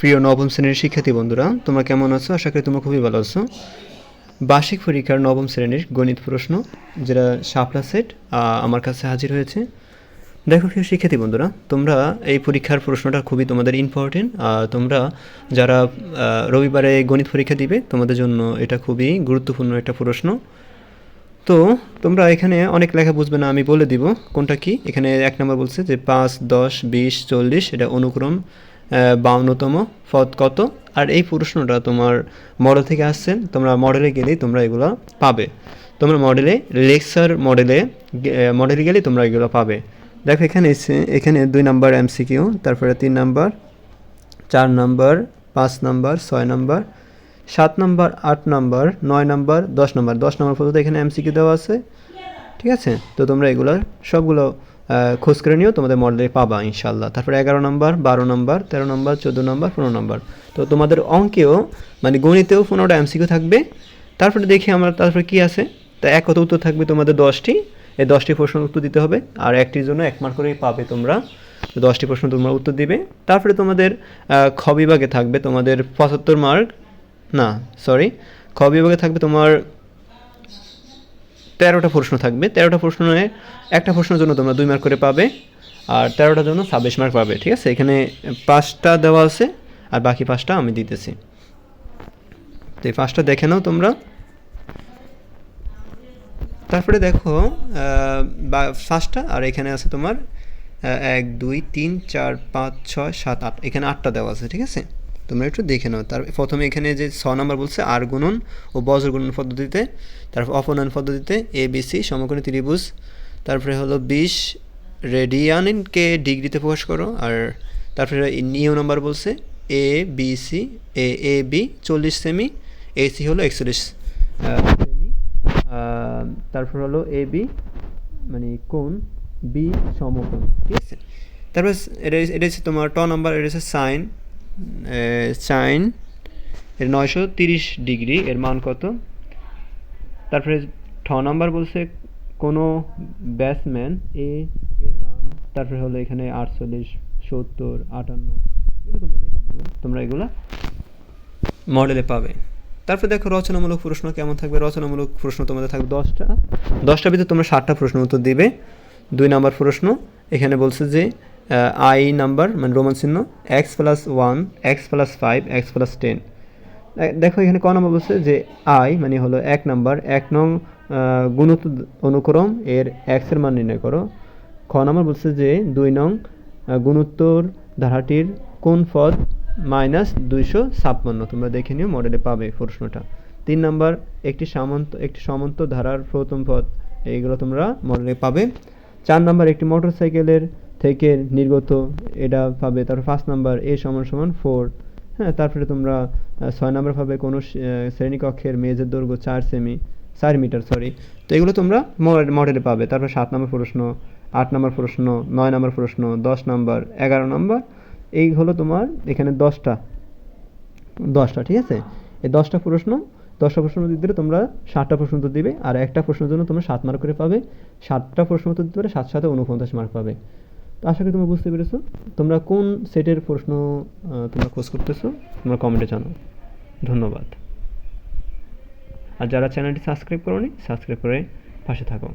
প্রিয় নবম শ্রেণির শিক্ষার্থী বন্ধুরা, তোমরা কেমন আছো? আশা করি তোমরা খুবই ভালো আছো। বার্ষিক পরীক্ষার নবম শ্রেণির গণিত প্রশ্ন, যেটা শাপলা সেট আমার কাছে হাজির হয়েছে। দেখো প্রিয় শিক্ষার্থী বন্ধুরা, তোমরা এই পরীক্ষার প্রশ্নটা খুবই তোমাদের ইম্পর্টেন্ট তোমরা যারা রবিবারে গণিত পরীক্ষা দিবে, তোমাদের জন্য এটা খুবই গুরুত্বপূর্ণ একটা প্রশ্ন। তো, তোমরা এখানে অনেক লেখা বুঝবে না, আমি বলে দিব কোনটা কি। এখানে এক নম্বর বলছে যে পাঁচ, দশ, বিশ, চল্লিশ, এটা অনুক্রম বাউন্নতম পদ কত? আর এই প্রশ্নটা তোমার মডেল থেকে আসছে, তোমরা মডেলে গেলেই তোমরা এগুলো পাবে। তোমরা মডেলে লেকচার মডেলে মডেলে গেলেই তোমরা এগুলো পাবে। দেখো এখানে এসে, এখানে দুই নাম্বার এমসিকিউ তারপরে তিন নাম্বার, চার নাম্বার, পাঁচ নাম্বার, ছয় নাম্বার, সাত নাম্বার, আট নাম্বার, নয় নাম্বার, দশ নাম্বার। দশ নাম্বার পর্যন্ত এখানে এমসিকিউ দেওয়া আছে। ঠিক আছে? তো তোমরা এগুলো সবগুলো খোঁজ করে নিও, তোমাদের মডেলে পাবা ইনশাল্লাহ তারপরে এগারো নাম্বার বারো নম্বর তেরো নাম্বার চোদ্দ নম্বর পনেরো নম্বর তো তোমাদের অঙ্কেও মানে গণিতেও পনেরোটা এমসিকিউ থাকবে। তারপরে দেখি আমরা তারপরে কি আছে। তা এক কত উত্তর থাকবে তোমাদের দশটি। এই দশটি প্রশ্নের উত্তর দিতে হবে। আর একটির জন্য এক মার্ক করেই পাবে তোমরা। তো দশটি প্রশ্ন তোমরা উত্তর দিবে। তারপরে তোমাদের খ বিভাগে থাকবে তোমাদের পঁচাত্তর মার্ক না সরি খ বিভাগে থাকবে তোমার তেরোটা প্রশ্ন থাকবে। তেরোটা প্রশ্নে একটা প্রশ্নের জন্য তোমরা দুই মার্ক করে পাবে আর তেরোটার জন্য ছাব্বিশ মার্ক পাবে, ঠিক আছে? এখানে পাঁচটা দেওয়া আছে আর বাকি পাঁচটা আমি দিতেছি। তো এই পাঁচটা দেখে নাও তোমরা। তারপরে দেখো পাঁচটা আর এখানে আছে তোমার এক, দুই, তিন, চার, পাঁচ, ছয়, সাত, আট। এখানে আটটা দেওয়া আছে, ঠিক আছে? তোমরা একটু দেখে নাও। তার প্রথমে এখানে যে ছ নম্বর বলছে, আর গুণন ও বজ্র গুণন পদ্ধতিতে তারপর অপনয়ন পদ্ধতিতে এ বি সি সমকোণী ত্রিভুজ। তারপরে হলো বিশ রেডিয়ানকে ডিগ্রিতে প্রকাশ করো। আর তারপরে নিয়ম নাম্বার বলছে A B C A A B চল্লিশ সেমি এ সি হলো একচল্লিশ সেমি তারপর হলো এ বি মানে কোন বি সমকোণ, ঠিক আছে? তারপর এটা এটা হচ্ছে তোমার ট নাম্বার এটা হচ্ছে সাইন সাইন এর নয়শো তিরিশ ডিগ্রি, এর মান কত? তারপরে ঠ নাম্বার বলছে কোনো ব্যাটসম্যান এ এর রান তারপরে হলো এখানে আটচল্লিশ, সত্তর, আটান্ন, এগুলো তোমরা তোমরা এগুলা মডেলে পাবে। তারপরে দেখো রচনামূলক প্রশ্ন কেমন থাকবে? রচনামূলক প্রশ্ন তোমাদের থাকবে দশটা। দশটার ভিতরে তোমরা ষাটটা প্রশ্ন উত্তর দিবে। দুই নাম্বার প্রশ্ন, এখানে বলছে যে আই নাম্বার মানে রোমান চিহ্ন x plus one x plus five x plus ten দেখো এখানে ক নম্বর বলছে যে আই মানে হলো এক নাম্বার এক নং গুণিত অনুক্রম, এর এক্সের মান নির্ণয় করো। খ নম্বর বলছে যে দুই নং গুণোত্তর ধারাটির কোন পদ মাইনাস দুইশো ছাপ্পান্ন? তোমরা দেখে নিও মডেলে পাবে প্রশ্নটা। তিন নম্বর একটি সামন্ত, একটি সমান্ত ধারার প্রথম পদ, এইগুলো তোমরা মডেলে পাবে। চার নম্বর একটি মোটরসাইকেলের থেকে নির্গত, এটা পাবে। তারপর পাঁচ নাম্বার, এ সমান সমান ফোর হ্যাঁ তারপরে তোমরা ছয় নাম্বার পাবে কোনো শ্রেণীকক্ষের মেজের দৈর্ঘ্য চার সেমি চার মিটার সরি তো এগুলো তোমরা মডেল- পাবে। তারপর সাত নম্বর প্রশ্ন, আট নম্বর প্রশ্ন, নয় নম্বর প্রশ্ন, দশ নম্বর, এগারো নম্বর। এই হলো তোমার এখানে দশটা। দশটা, ঠিক আছে? এই দশটা প্রশ্ন দশটা প্রশ্ন উত্তর দিলে তোমরা ষাটটা প্রশ্ন উত্তর দিবে। আর একটা প্রশ্নের জন্য তোমরা সাত মার্ক করে পাবে। সাতটা প্রশ্ন উত্তর দিতে পারে সাত সাথে উনপঞ্চাশ মার্ক পাবে। তো আশা করি তোমরা বুঝতে পেরেছ। তোমরা কোন সেটের প্রশ্ন তোমরা খোঁজ করতেছো, তোমরা কমেন্টে জানো ধন্যবাদ। আর যারা চ্যানেলটি সাবস্ক্রাইব করোনি সাবস্ক্রাইব করে পাশে থাকো।